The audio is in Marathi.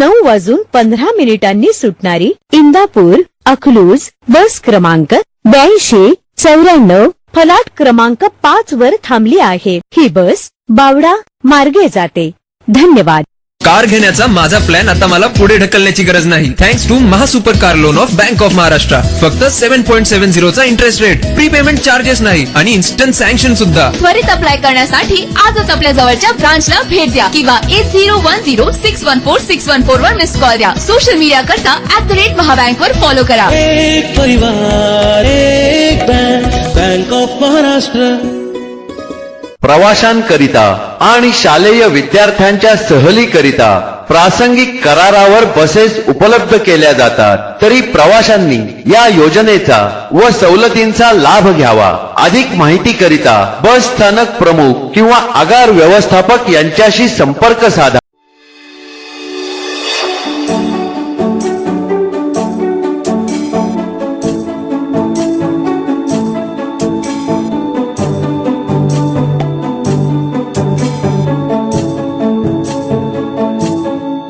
नऊ वाजून पंधरा मिनिटांनी सुटणारी इंदापूर अकलूज बस क्रमांक ब्याऐंशी चौऱ्याण्णव फलाट क्रमांक पाच वर थांबली आहे. ही बस बावडा मार्गे जाते. धन्यवाद. कार घेण्याचा माझा प्लॅन आता मला पुढे ढकलण्याची गरज नाही. Thanks to Mahasuper car loan of bank of Maharashtra फक्त सेव्हन पॉईंट सेव्हन झिरोचा इंटरेस्ट रेट प्रीपेमेंट चार्जेस नाही आणि इन्स्टंट सँक्शन सुद्धा. त्वरित अप्लाय करण्यासाठी आजच आपल्या जवळच्या ब्रांचला भेट द्या किंवा eight zero one zero six one four six one four वर मिस कॉल द्या. सोशल मीडिया करता ऍट द रेट महाबँक वर फॉलो करा. एक परिवार एक बँक बँक ऑफ महाराष्ट्र प्रवाशांकरिता आणि शालेय विद्यार्थ्यांच्या सहलीकरिता प्रासंगिक करारावर बसेस उपलब्ध केल्या जातात. तरी प्रवाशांनी या योजनेचा व सवलतींचा लाभ घ्यावा. अधिक माहिती करिता बस स्थानक प्रमुख किंवा आगार व्यवस्थापक यांच्याशी संपर्क साधा.